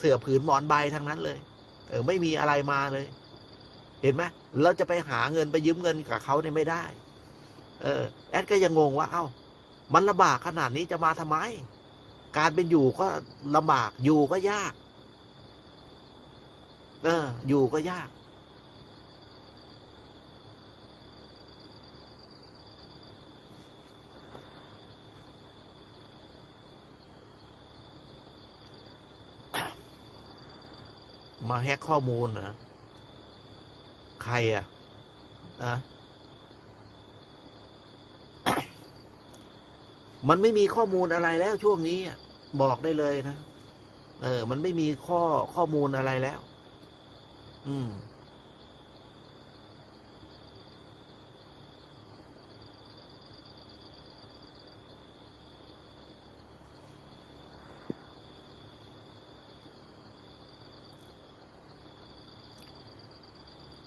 เสื้อผืนหมอนใบทั้งนั้นเลย เออ ไม่มีอะไรมาเลย เห็นไหมเราจะไปหาเงินไปยืมเงินกับเขาเนี่ยไม่ได้ เออ แอดก็ยังงงว่า เอ้า มันลำบากขนาดนี้จะมาทำไม การเป็นอยู่ก็ลำบากอยู่ก็ยาก เออ อยู่ก็ยาก มาแฮกข้อมูลเหรอใครอะนะมันไม่มีข้อมูลอะไรแล้วช่วงนี้บอกได้เลยนะ เออ มันไม่มีข้อข้อมูลอะไรแล้ว อืม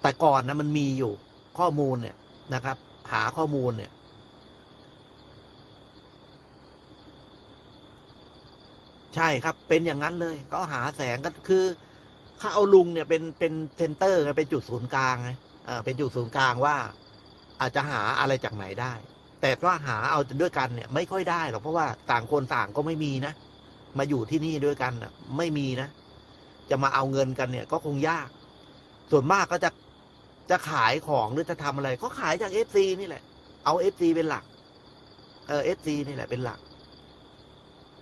แต่ก่อนนะมันมีอยู่ข้อมูลเนี่ยนะครับ หาข้อมูลเนี่ย ใช่ครับ เป็นอย่างนั้นเลยเขาหาแสงก็คือเขาเอาลุงเนี่ยเป็นเป็นเซนเตอร์ไเป็นจุดศูนย์กลางไงเออเป็นจุดศูนย์กลางว่า อาจจะหาอะไรจากไหนได้ แต่ว่าหาเอาด้วยกันเนี่ย ไม่ค่อยได้หรอกเพราะว่าต่างคนต่างก็ไม่มีนะมาอยู่ที่นี่ด้วยกันไม่มีนะจะมาเอาเงินกันเนี่ย ก็คงยาก ส่วนมากก็จะ จะขายของหรือจะทำอะไรก็ขายจากเอฟซีนี่แหละ เอาเอฟซีเป็นหลัก เออเอฟซีนี่แหละเป็นหลัก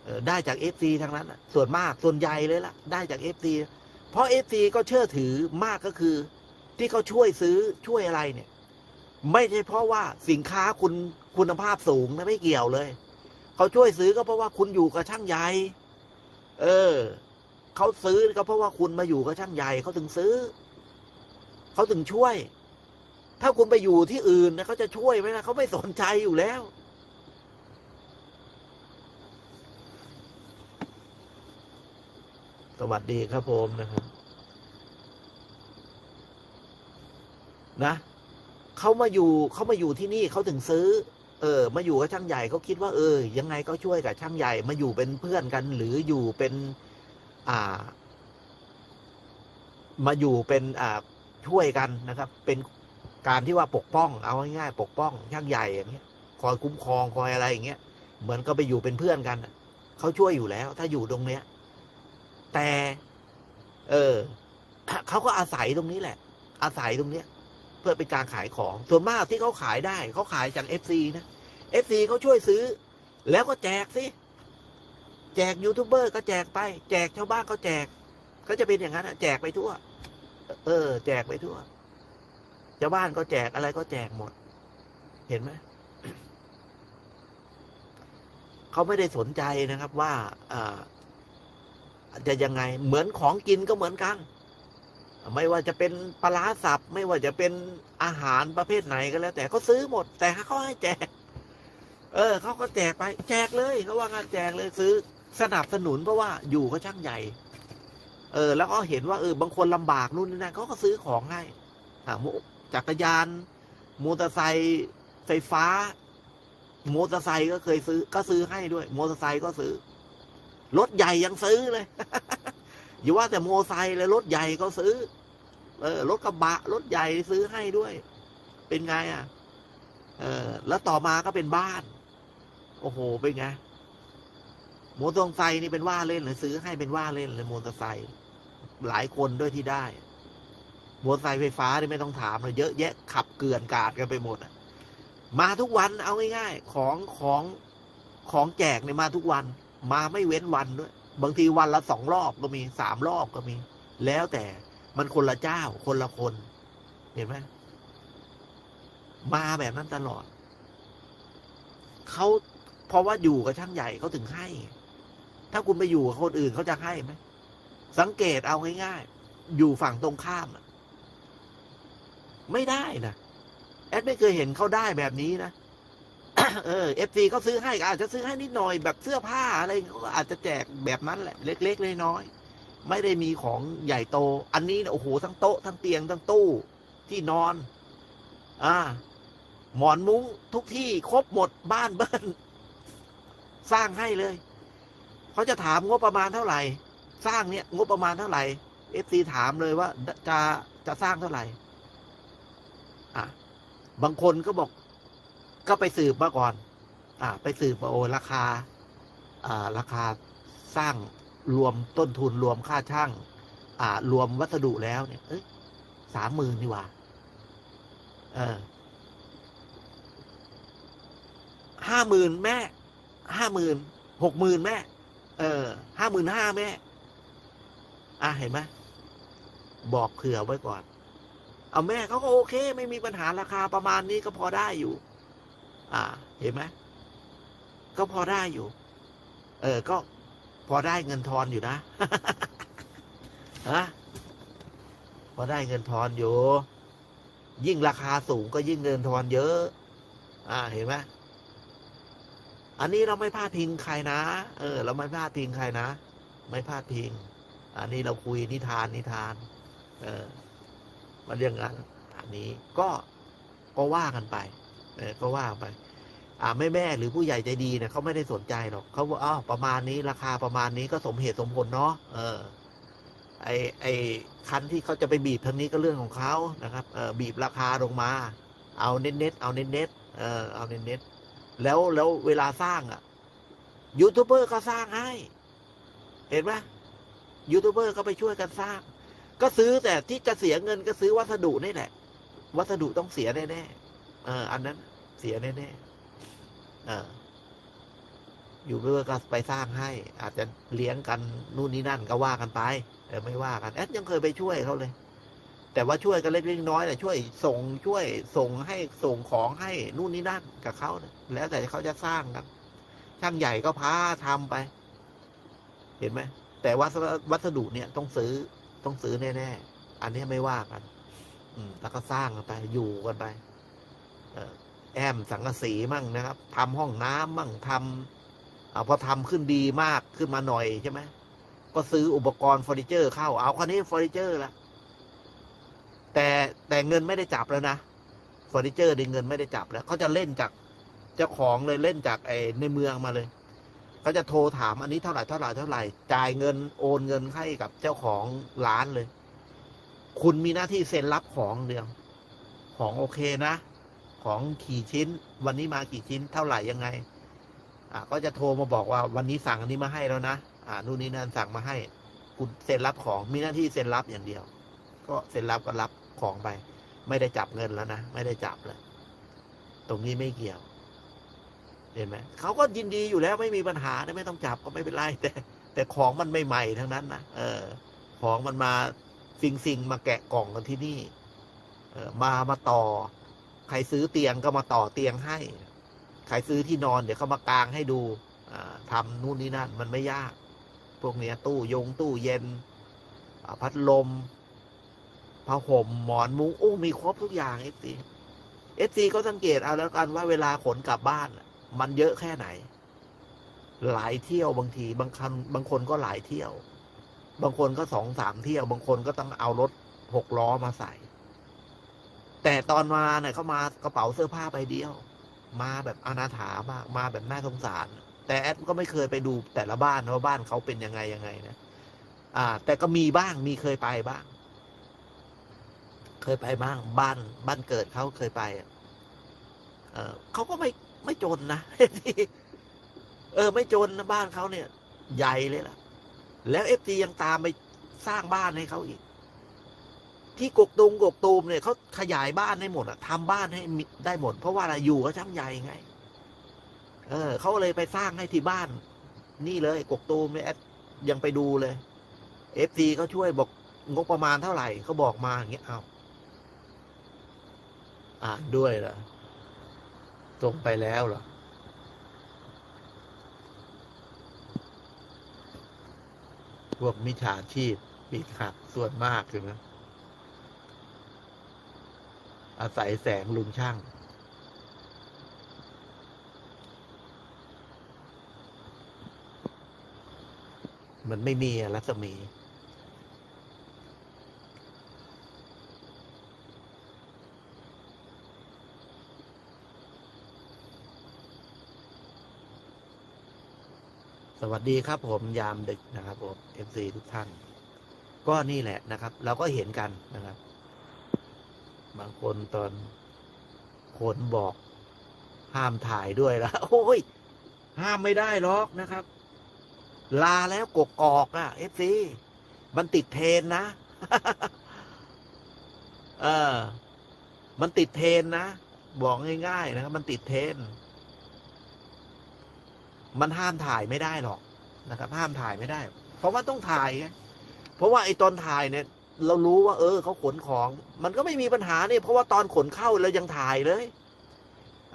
เออได้จากเอฟซีทั้งนั้นส่วนมากส่วนใหญ่เลยล่ะ ได้จากเอฟซีเพราะเอฟซีก็เชื่อถือมากก็คือ ที่เขาช่วยซื้อช่วยอะไรเนี่ย ไม่ใช่เพราะว่าสินค้าคุณคุณภาพสูงนะไม่เกี่ยวเลยเขาช่วยซื้อก็เพราะว่าคุณอยู่กับช่างใหญ่เออเขาซื้อก็เพราะว่าคุณมาอยู่กับช่างใหญ่เขาถึงซื้อ เขาถึงช่วย ถ้าคุณไปอยู่ที่อื่นนะเขาจะช่วยไหมนะเขาไม่สนใจอยู่แล้ว สวัสดีครับผมนะครับนะเขามาอยู่เขามาอยู่ที่นี่เขาถึงซื้อ เออ มาอยู่กับช่างใหญ่เขาคิดว่า เออ ยังไงก็ช่วยกับช่างใหญ่ มาอยู่เป็นเพื่อนกัน หรืออยู่เป็น อ่า มาอยู่เป็น อ่า ช่วยกันนะครับ เป็นการที่ว่าปกป้อง เอาง่ายๆปกป้องช่างใหญ่อย่างเงี้ยคอยคุ้มครองคอยอะไรอย่างเงี้ยเหมือนก็ไปอยู่เป็นเพื่อนกันเขาช่วยอยู่แล้ว ถ้าอยู่ตรงเนี้ย แต่ เออเขาก็อาศัยตรงนี้แหละ อาศัยตรงเนี้ย เพื่อเป็นการขายของส่วนมากที่เขาขายได้เขาขายจากเอฟซีนะเอฟซีเขาช่วยซื้อ แล้วก็แจกสิแจกยูทูบเบอร์ก็แจกไป แจกชาวบ้านก็แจก ก็จะเป็นอย่างนั้นแจกไปทั่ว เออ แจกไปทั่วชาวบ้านก็แจกอะไรก็แจกหมด เห็นไหมเขาไม่ได้สนใจนะครับว่าจะยังไง เหมือนของกินก็เหมือนกัน ไม่ว่าจะเป็นปลาสับ ไม่ว่าจะเป็นอาหารประเภทไหนก็แล้ว แต่เขาซื้อหมด แต่เขาให้แจก เออเขาก็แจกไป แจกเลยเขาว่างานแจกเลยซื้อสนับสนุนเพราะว่าอยู่ก็ช่างใหญ่ เออ แล้วก็เห็นว่าเออบางคนลำบากนู่นนี่นั่นเขาก็ซื้อของให้อ่าโมจักรยานมอเตอร์ไซค์ไฟฟ้ามอเตอร์ไซค์ก็เคยซื้อ ก็ซื้อให้ด้วยมอเตอร์ไซค์ก็ซื้อรถใหญ่ยังซื้อเลยอย่าว่าแต่มอเตอร์ไซค์เลยรถใหญ่ก็ซื้อ เออรถกระบะรถใหญ่ซื้อให้ด้วย เป็นไงอะ เออ แล้วต่อมาก็เป็นบ้าน โอ้โหเป็นไงมอเตอร์ไซค์นี่เป็นว่าเล่นเลยซื้อให้เป็นว่าเล่นเลยมอเตอร์ไซค์ หลายคนด้วยที่ได้มอเตอร์ไซค์ไฟฟ้านี่ไม่ต้องถามเลยเยอะแยะขับเกลื่อนกาดกันไปหมดมาทุกวันเอาง่ายๆของของของแจกเนี่ยมาทุกวัน มาไม่เว้นวันด้วย บางทีวันละสองรอบก็มีสามรอบก็มี แล้วแต่มันคนละเจ้าคนละคน เห็นไหมมาแบบนั้นตลอดเขาเพราะว่าอยู่กับช่างใหญ่เขาถึงให้ ถ้าคุณไปอยู่กับคนอื่นเขาจะให้ไหม สังเกตเอาง่ายๆ อยู่ฝั่งตรงข้ามไม่ได้นะ แอดไม่เคยเห็นเขาได้แบบนี้นะ เออเอฟซีเขาซื้อให้ก็อาจจะซื้อให้นิดหน่อยแบบเสื้อผ้าอะไรก็อาจจะแจกแบบนั้นแหละ เล็กๆน้อยๆไม่ได้มีของใหญ่โต อันนี้นะโอ้โหทั้งโต๊ะทั้งเตียงทั้งตู้ ที่นอน อ่า หมอนมุ้งทุกที่ครบหมดบ้านเบิ้ลสร้างให้เลย เขาจะถามงบประมาณเท่าไหร่ สร้างเนี่ยงบประมาณเท่าไหร่เอฟซีถามเลยว่าจะจะสร้างเท่าไหร่อะบางคนก็บอก ก็ไปสืบมาก่อน อ่าไปสืบมาโอ้ราคา อ่า ราคาสร้างรวมต้นทุนรวมค่าช่าง อ่า รวมวัสดุแล้วเนี่ย เอ้ยสามหมื่นนี่ว่าเออห้าหมื่นแม่ห้าหมื่นหกหมื่นแม่ เออห้าหมื่นห้าแม่ อะเห็นไหมบอกเผื่อไว้ก่อน เอาแม่เขาก็โอเค ไม่มีปัญหาราคาประมาณนี้ก็พอได้อยู่ อ่า เห็นไหมก็พอได้อยู่ เออ ก็พอได้เงินทอนอยู่นะฮะพอได้เงินทอนอยู่ ยิ่งราคาสูงก็ยิ่งเงินทอนเยอะ อ่า เห็นไหมอันนี้เราไม่พลาดพิงใครนะ เออ เราไม่พลาดพิงใครนะ ไม่พลาดพิง อันนี้เราคุยนิทานนิทาน เออมาเรื่องนั้นอันนี้ก็ก็ว่ากันไป เออก็ว่าไป อ่าแม่แม่หรือผู้ใหญ่ใจดีเนี่ยเขาไม่ได้สนใจหรอกเขาบอกอ้าวประมาณนี้ราคาประมาณนี้ก็สมเหตุสมผลเนาะเออ ไอไอคันที่เขาจะไปบีบทางนี้ก็เรื่องของเขานะครับ เออบีบราคาลงมา เอาเน็ตเน็ตเอาเน็ตเน็ตเออเอาเน็ตเน็ตแล้วแล้วเวลาสร้างอะยูทูบเบอร์ก็สร้างให้ เห็นไหม ยูทูบเบอร์ก็ไปช่วยกันสร้าง ก็ซื้อแต่ที่จะเสียเงินก็ซื้อวัสดุนี่แหละ วัสดุต้องเสียแน่ๆเออ อันนั้นเสียแน่ๆเออยูทูบเบอร์ก็ไปสร้างให้ อาจจะเลี้ยงกันนู่นนี่นั่นก็ว่ากันไปเออไม่ว่ากันแอดยังเคยไปช่วยเขาเลย แต่ว่าช่วยกันเล็กๆน้อยแต่ช่วยส่งช่วยส่งให้ส่งของให้นู่นนี่นั่นกับเขาเแล้วแต่เขาจะสร้างกันช่างใหญ่ก็พาทำไป เห็นไหม แต่วัสวัสดุเนี่ยต้องซื้อต้องซื้อแน่ๆ อันนี้ไม่ว่ากัน อืม แล้วก็สร้างกันไป อยู่กันไปเอแอมสังกะสีมั่งนะครับทำห้องน้ำมั่งทำอาพอทำขึ้นดีมากขึ้นมาหน่อยใช่ไหมก็ซื้ออุปกรณ์เฟอร์นิเจอร์เข้าเอาคันนี้เฟอร์นิเจอร์ละแต่แต่เงินไม่ได้จับแล้วนะเฟอร์นิเจอร์ในเงินไม่ได้จับแล้วเขาจะเล่นจากเจ้าของเลยเล่นจากไอ้ในเมืองมาเลย เขาจะโทรถามอันนี้เท่าไหร่เท่าไหร่เท่าไหร่จ่ายเงินโอนเงินให้กับเจ้าของร้านเลย คุณมีหน้าที่เซ็นรับของเดียวของโอเคนะ ของกี่ชิ้น วันนี้มากี่ชิ้นเท่าไหร่ยังไง อ่าก็จะโทรมาบอกว่าวันนี้สั่งอันนี้มาให้แล้วนะอ่านู่นนี่นั่นสั่งมาให้ คุณเซ็นรับของมีหน้าที่เซ็นรับอย่างเดียว ก็เซ็นรับก็รับของไป ไม่ได้จับเงินแล้วนะไม่ได้จับแล้วตรงนี้ไม่เกี่ยว เห็นไหมเขาก็ยินดีอยู่แล้วไม่มีปัญหาไม่ต้องจับก็ไม่เป็นไรแต่ แต่ของมันไม่ใหม่ทั้งนั้นนะเออ ของมันมาซิงซิงมาแกะกล่องกันที่นี่ เออมามาต่อ ใครซื้อเตียงก็มาต่อเตียงให้ ใครซื้อที่นอนเดี๋ยวเขามากางให้ดูอ่าทำนู่นนี่นั่น มันไม่ยาก พวกเนี้ย ตู้ยงตู้เย็นพัดลมผ้าห่มหมอนมุ้งโอ้มีครบทุกอย่างเอฟซีเอฟซีก็สังเกตเอาแล้วกันว่าเวลาขนกลับบ้านน่ะ มันเยอะแค่ไหน หลายเที่ยวบางทีบางคันบางคนก็หลายเที่ยว บางคนก็สองสามเที่ยว บางคนก็ต้องเอารถหกล้อมาใส่ แต่ตอนมาเนี่ยเขามากระเป๋าเสื้อผ้าใบเดียว มาแบบอนาถามากมาแบบน่าสงสาร แต่แอดก็ไม่เคยไปดูแต่ละบ้านว่าบ้านเขาเป็นยังไงยังไงนะอ่า แต่ก็มีบ้างมีเคยไปบ้าง เคยไปบ้าง บ้านบ้านเกิดเขาเคยไปอะ เออเขาก็ไม่ไม่จนนะเออ ไม่จนนะบ้านเขาเนี่ย ใหญ่เลยล่ะ แล้วเอฟซียังตามไปสร้างบ้านให้เขาอีก ที่กกตูมกกตูมเนี่ยเขาขยายบ้านให้หมดอะทำบ้านให้ได้หมด เพราะว่าอะไรอยู่ก็ช่างใหญ่ไง เออเขาเลยไปสร้างให้ที่บ้าน นี่เลย กกตูมเนี่ยยังไปดูเลยเอฟซีเขาช่วยบอกงบประมาณเท่าไหร่เขาบอกมาอย่างเงี้ยเอาอ่านด้วยเหรอ ส่งไปแล้วเหรอพวกมิจฉาชีพปีกหักส่วนมากใช่ไหมอาศัยแสงลุงช่าง มันไม่มีอะรัศมี สวัสดีครับผมยามดึกนะครับผมเอฟซีทุกท่าน ก็นี่แหละนะครับ เราก็เห็นกันนะครับ บางคนตอนคนบอกห้ามถ่ายด้วยแล้วโอ้ย ห้ามไม่ได้หรอกนะครับ ลาแล้วกกอกอะเอฟซีมันติดเทรนนะ เออ มันติดเทรนนะ บอกง่ายๆนะครับมันติดเทรน มันห้ามถ่ายไม่ได้หรอกนะครับ ห้ามถ่ายไม่ได้ เพราะว่าต้องถ่ายไงเพราะว่าไอ้ตอนถ่ายเนี่ย เรารู้ว่า เออเขาขนของ มันก็ไม่มีปัญหาเนี่ยเพราะว่าตอนขนเข้าเรายังถ่ายเลย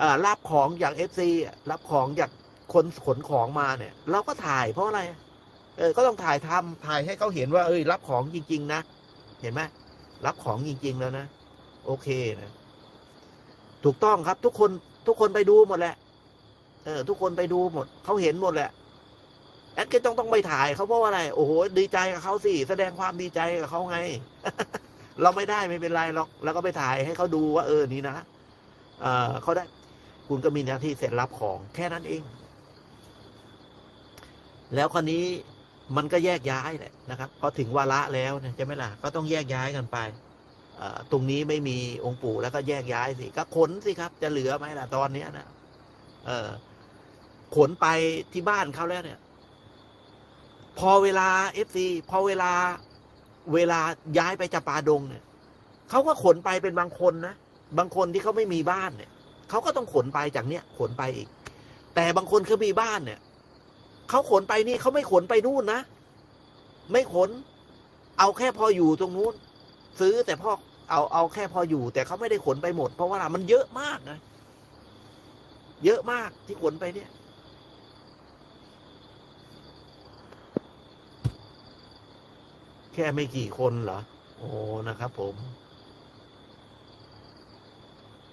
อ่ารับของอย่างเอฟซีรับของจากคนขนของมาเนี่ย เราก็ถ่ายเพราะอะไร เออ ก็ต้องถ่ายทำถ่ายให้เขาเห็นว่า เอ้ย รับของจริง ๆ นะเห็นไหมรับของจริง ๆ แล้วนะ โอเคนะ ถูกต้องครับ ทุกคนทุกคนไปดูหมดแหละ เออ ทุกคนไปดูหมด เขาเห็นหมดแหละ แอดก็ต้องต้องไปถ่ายเขาเพราะว่าอะไร โอ้โห ดีใจกับเขาสิ แสดงความดีใจกับเขาไง เราไม่ได้ไม่เป็นไรหรอก แล้วก็ไปถ่ายให้เขาดูว่า เออ นี่นะเออเขาได้ คุณก็มีหน้าที่เสร็จรับของ แค่นั้นเอง แล้วคราวนี้มันก็แยกย้ายแหละนะครับ พอถึงวาระแล้วเนี่ยใช่ไหมล่ะ ก็ต้องแยกย้ายกันไปตรงนี้ไม่มีองค์ปู่แล้วก็แยกย้ายสิ ก็ขนสิครับ จะเหลือไหมล่ะตอนเนี้ยนะเออ ขนไปที่บ้านเขาแล้วเนี่ย พอเวลาเอฟซีพอเวลาเวลาย้ายไปจำปาดงเนี่ยเขาก็ขนไปเป็นบางคนนะบางคนที่เขาไม่มีบ้านเนี่ยเขาก็ต้องขนไปจากเนี้ยขนไปอีก แต่บางคนเขามีบ้านเนี่ยเขาขนไปนี่เขาไม่ขนไปนู่นนะไม่ขน เอาแค่พออยู่ตรงนู้น ซื้อแต่พอเอาเอาแค่พออยู่ แต่เขาไม่ได้ขนไปหมด เพราะว่ามันเยอะมากนะเยอะมากที่ขนไปเนี่ย แค่ไม่กี่คนเหรอ โอ้นะครับผม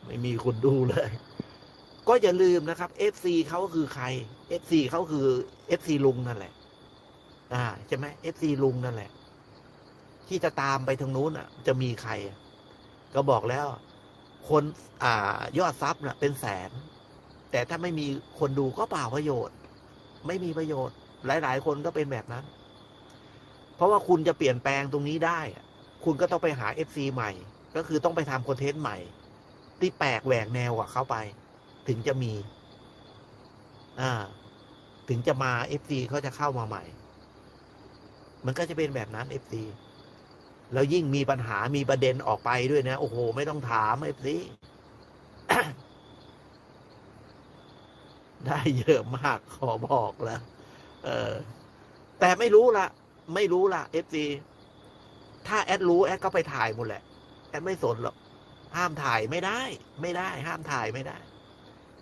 ไม่มีคนดูเลย ก็อย่าลืมนะครับ FC เขาคือใคร FC เขาคือ FC ลุงนั่นแหละ อ่าใช่ไหม FC ลุงนั่นแหละ ที่จะตามไปทางนู้นอะ จะมีใคร ก็บอกแล้ว คนอ่ายอดซับน่ะ เป็นแสน แต่ถ้าไม่มีคนดูก็เปล่าประโยชน์ ไม่มีประโยชน์ หลาย ๆ คนก็เป็นแบบนั้น เพราะว่าคุณจะเปลี่ยนแปลงตรงนี้ได้ คุณก็ต้องไปหา FC ใหม่ ก็คือต้องไปทำคอนเทนต์ใหม่ ที่แปลกแหวกแนวกว่าเขาไป ถึงจะมี อ่า ถึงจะมา FC เขาจะเข้ามาใหม่ มันก็จะเป็นแบบนั้น FC แล้วยิ่งมีปัญหามีประเด็นออกไปด้วยนะ โอ้โห ไม่ต้องถาม FC ได้เยอะมากขอบอกแล้ว เออ แต่ไม่รู้ละ ไม่รู้ละ FC ถ้าแอดรู้แอดก็ไปถ่ายหมดแหละ แอดไม่สนหรอก ห้ามถ่ายไม่ได้ ไม่ได้ ห้ามถ่ายไม่ได้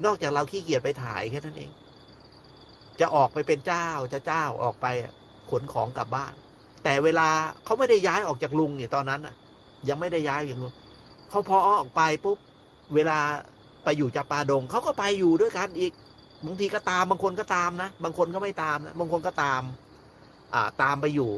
นอกจากเราขี้เกียจไปถ่ายแค่นั้นเอง จะออกไปเป็นเจ้าจะเจ้าออกไปขนของกลับบ้าน แต่เวลาเขาไม่ได้ย้ายออกจากลุงเนี่ยตอนนั้นยังไม่ได้ย้ายอย่างลุงเขาพอออกไปปุ๊บเวลาไปอยู่จับปาดงเขาก็ไปอยู่ด้วยกันอีกบางทีก็ตามบางคนก็ตามนะบางคนก็ไม่ตามนะบางคนก็ตาม ตามไปอยู่